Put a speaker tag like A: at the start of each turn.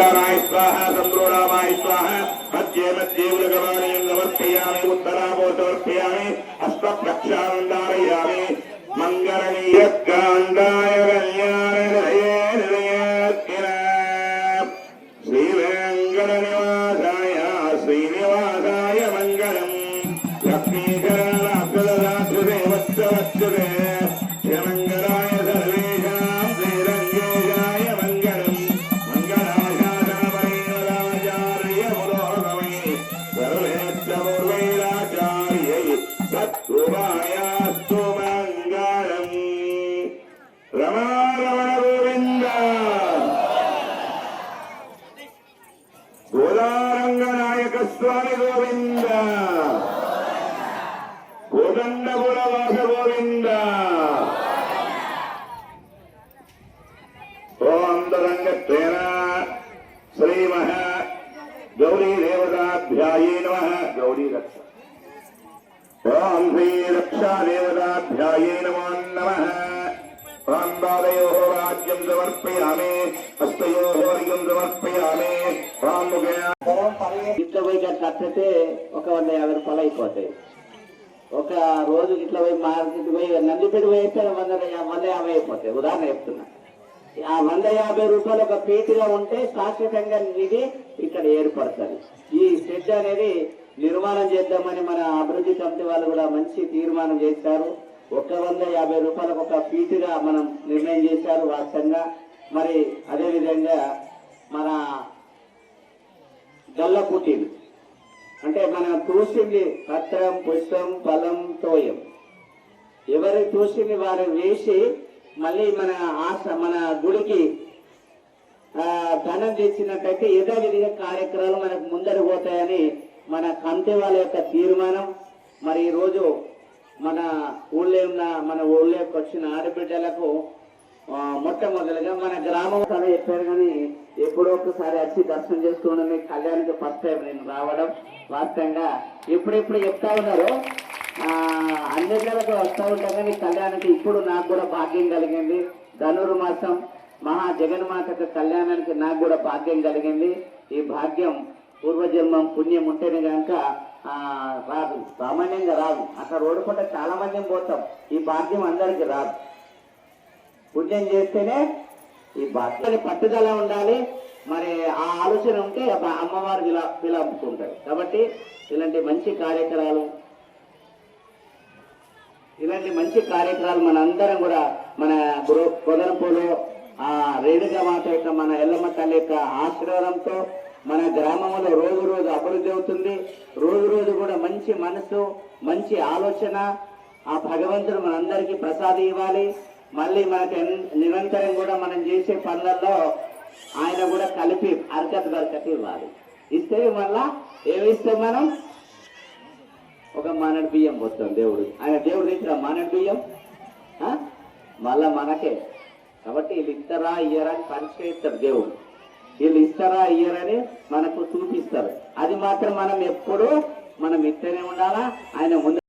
A: உத்தராணாய் ஸ்வாஹா சந்திரோடாமாய் ஸ்வாஹா. மத்தியே மத்தியே உலகவானே நமர்ப்பியாமி உத்தராமோ சமர்ப்பியாமி அஸ்வப்ரக்ஷானந்தாரயாமி. மங்களனீய காண்டாய கல்யாண நிலையே సత్కుమాయాస్తు మంగళం రమారమణ గోవింద. గోదారంగనాయక స్వామి గోవింద కోదండపుర వాస గోవింద ఓం శ్రీ రక్షా దేవతాభ్యాయే నమో నమ ఓం పాదయో రాజ్యం సమర్పయామి హస్తయో
B: ఇట్లా పోయి కట్టితే ఒక వంద యాభై రూపాయలు అయిపోతాయి. ఒక రోజు ఇట్లా పోయి మార్కెట్ పోయి నందిపేట అయితే వంద వంద యాభై అయిపోతాయి. ఉదాహరణ చెప్తున్నా. ఆ వంద యాభై రూపాయలు ఒక పీటిగా ఉంటే శాశ్వతంగా నిధి ఇక్కడ ఏర్పడుతుంది. ఈ షెడ్ అనేది నిర్మాణం చేద్దామని మన అభివృద్ధి కమిటీ వాళ్ళు కూడా మంచి తీర్మానం చేశారు. ఒక వంద యాభై రూపాయలకు ఒక ఫీజుగా మనం నిర్ణయం చేశారు వాస్తవంగా. మరి అదే విధంగా మన గల్ల అంటే మన తూసింది పత్రం పుష్పం ఫలం తోయం ఎవరి తూసింది వారు వేసి మళ్ళీ మన ఆశ మన గుడికి ధనం తెచ్చినట్టయితే యథావిధిగా కార్యక్రమం మన కంతి వాళ్ళ యొక్క తీర్మానం మరి ఈరోజు మన ఊళ్ళో ఉన్న మన ఊళ్ళోకి వచ్చిన ఆడబిడ్డలకు మొట్టమొదలుగా మొట్టమొదటిగా మన గ్రామం చాలా చెప్పారు కానీ ఎప్పుడో ఒకసారి వచ్చి దర్శనం చేసుకోవడం మీ కళ్యాణానికి ఫస్ట్ టైం నేను రావడం వాస్తవంగా ఎప్పుడెప్పుడు చెప్తా ఉన్నారు ఆ, అన్ని వస్తూ ఉంటాం కానీ కళ్యాణానికి ఇప్పుడు నాకు కూడా భాగ్యం కలిగింది. ధనుర్మాసం మహా జగన్మాతకు కళ్యాణానికి నాకు కూడా భాగ్యం కలిగింది. ఈ భాగ్యం పూర్వజన్మం పుణ్యం ఉంటేనే కనుక రాదు. సామాన్యంగా రాదు. అక్కడ ఓడుకుంటే చాలా మంది పోతాం. ఈ భాగ్యం అందరికి రాదు. పుణ్యం చేస్తేనే ఈ భక్తుని పట్టుదల ఉండాలి. మరి ఆ ఆలోచన ఉంటే అమ్మవారు ఇలా పిలుపుకుంటారు కాబట్టి ఇలాంటి మంచి కార్యక్రమాలు ఇలాంటి మంచి కార్యక్రమాలు మన అందరం కూడా మన గురు కొదరపులో ఆ రేణుగా మాత యొక్క మన ఎల్లమ్మ తల్లి యొక్క ఆశీర్వాదంతో మన గ్రామంలో రోజు రోజు అభివృద్ధి అవుతుంది. రోజు రోజు కూడా మంచి మనసు మంచి ఆలోచన ఆ భగవంతుడు మనందరికీ ప్రసాదం ఇవ్వాలి. మళ్ళీ మనకి నిరంతరం కూడా మనం చేసే పనులలో ఆయన కూడా కలిపి అరకత బరకత ఇవ్వాలి. ఇస్తే మళ్ళా ఏమి మనం? ఒక మానడు బియ్యం పోతాం దేవుడు. ఆయన దేవుడు ఇచ్చిన మానడు బియ్యం మళ్ళా మనకే. కాబట్టి వీళ్ళు ఇస్తారా ఇయ్యరా అని పరీక్ష ఇస్తారు దేవుడు. వీళ్ళు ఇస్తారా ఇయ్యరని మనకు చూపిస్తారు అది మాత్రం మనం ఎప్పుడు మనం ఇస్తూనే ఉండాలా? ఆయన ముందు